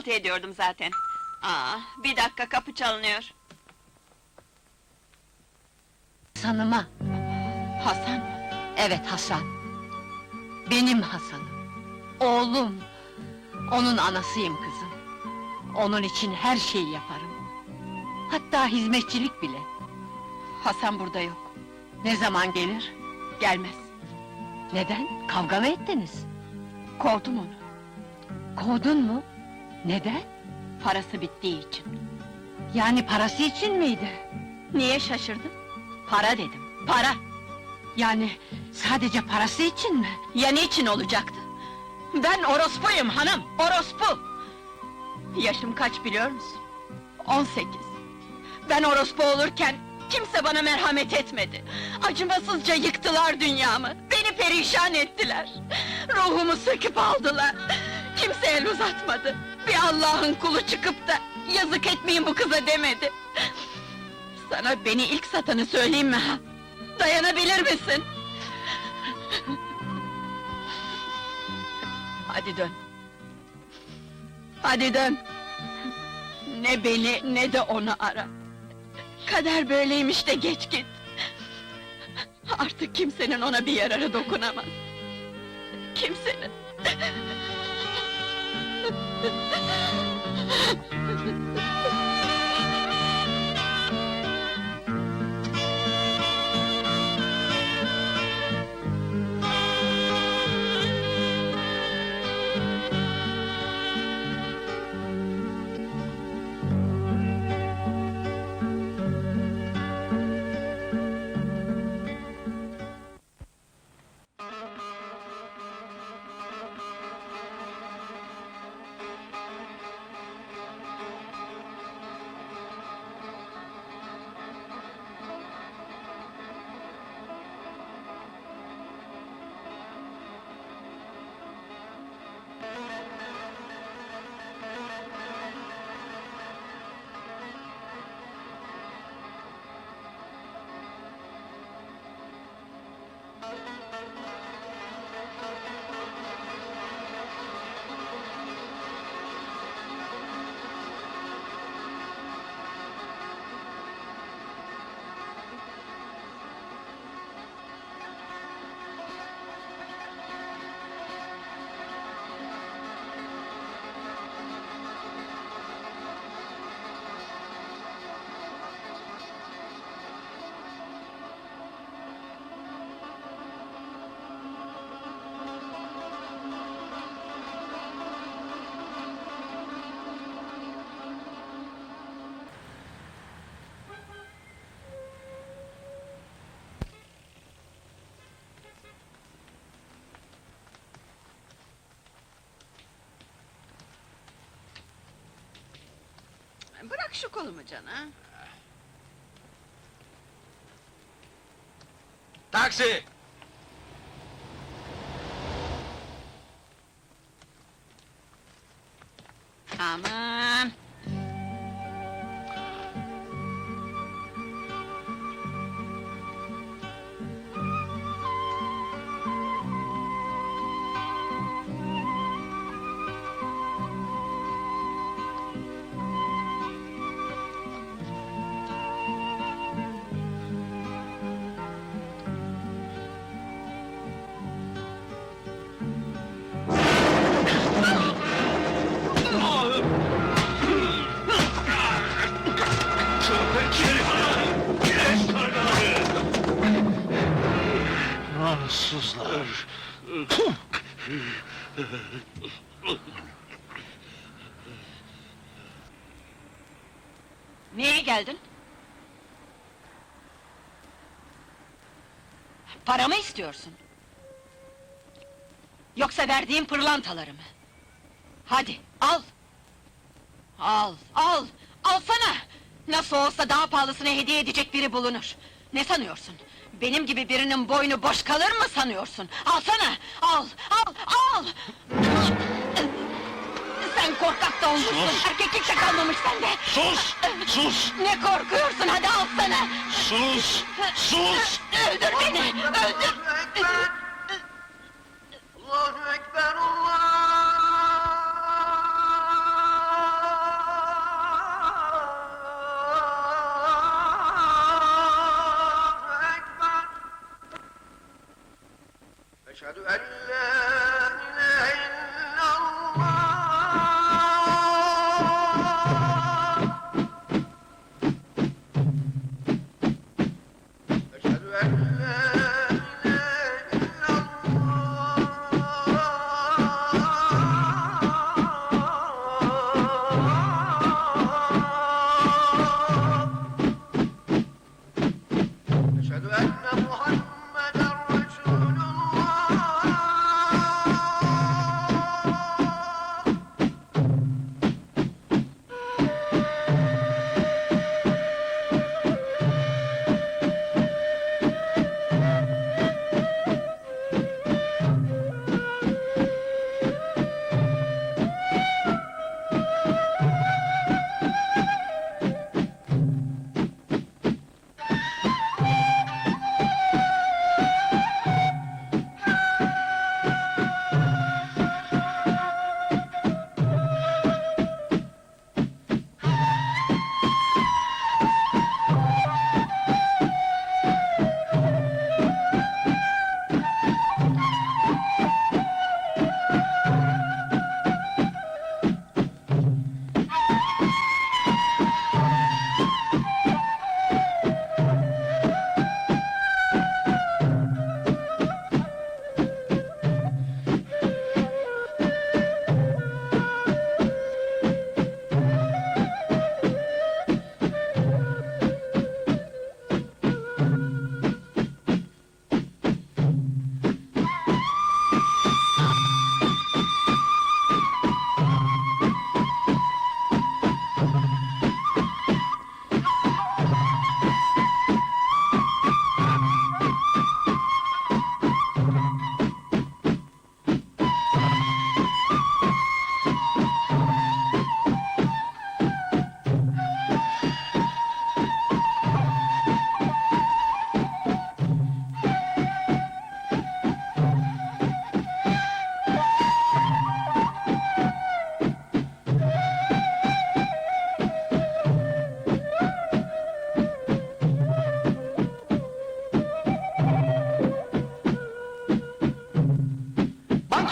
Kahvaltı ediyordum zaten. Aa, bir dakika kapı çalınıyor. Hasan'ıma. Hasan, Evet Hasan. Benim Hasan'ım. Oğlum. Onun anasıyım kızım. Onun için her şeyi yaparım. Hatta hizmetçilik bile. Hasan burada yok. Ne zaman gelir? Gelmez. Neden? Kavga mı ettiniz? Kovdum onu. Kovdun mu? Neden? Parası bittiği için. Yani parası için miydi? Niye şaşırdın? Para dedim. Para. Yani sadece parası için mi? Ya niçin olacaktı? Ben orospuyum hanım, orospu! Yaşım kaç biliyor musun? 18. Ben orospu olurken kimse bana merhamet etmedi. Acımasızca yıktılar dünyamı, beni perişan ettiler. Ruhumu söküp aldılar. Kimse el uzatmadı. Bir Allah'ın kulu çıkıp da yazık etmeyin bu kıza demedi. Sana beni ilk satanı söyleyeyim mi ha? Dayanabilir misin? Hadi dön. Hadi dön. Ne beni ne de onu ara. Kader böyleymiş de geç git. Artık kimsenin ona bir yararı dokunamaz. Kimsenin. Ha ha ha! Bırak şu kolumu cana. Taksi! Aman! Namussuzlar! Niye geldin? Para mı istiyorsun? Yoksa verdiğim pırlantaları mı? Hadi, al! Al, al! Alsana! Nasıl olsa daha pahalısını hediye edecek biri bulunur. Ne sanıyorsun? Benim gibi birinin boynu boş kalır mı sanıyorsun? Alsana! Al, al, al! Sen korkak da olmuşsun, Sus! erkeklik de kalmamış sende! Sus! Sus! Ne korkuyorsun, hadi alsana! Sus! Sus! Öldür beni, öldür! Allahu Ekber! Allahu Ekber! 员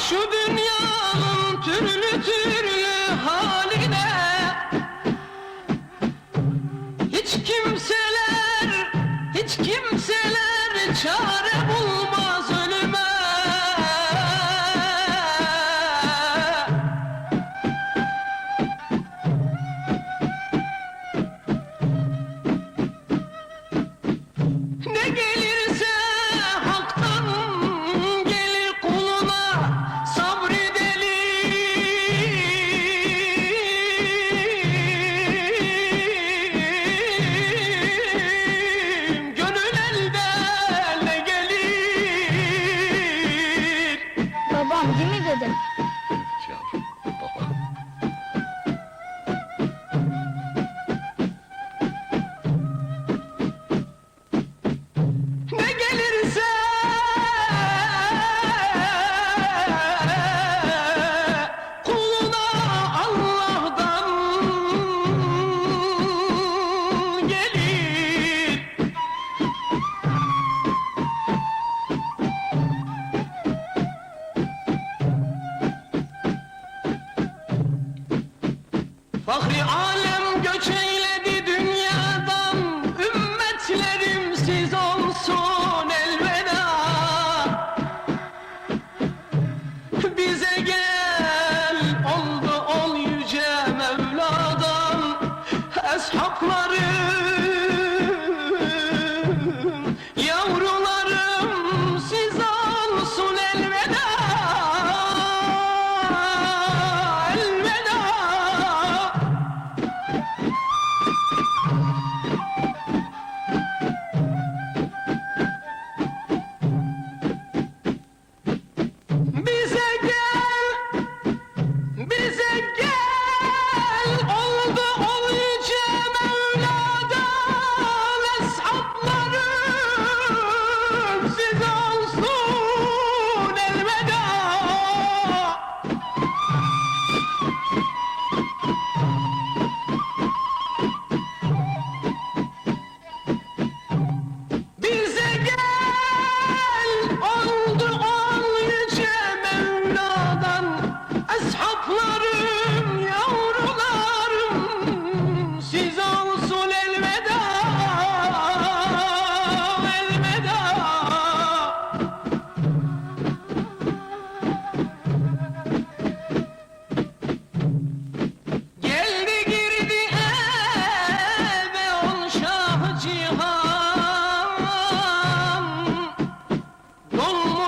শুধু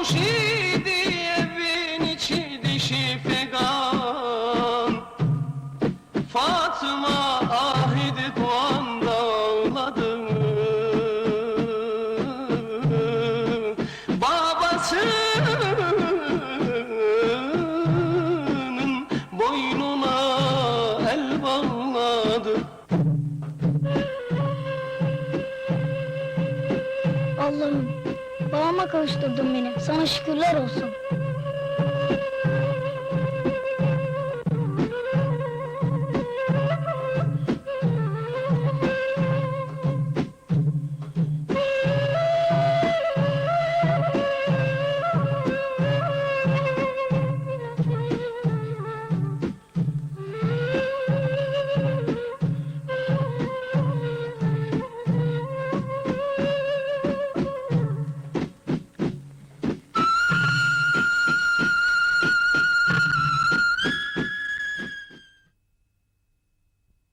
olmuş idi evin içi dişi fegan Fatıma ahidi duanda ağladı Babasının boynuna el bağladı. Allah'ım babama kavuşturdun beni. Sana şükürler olsun.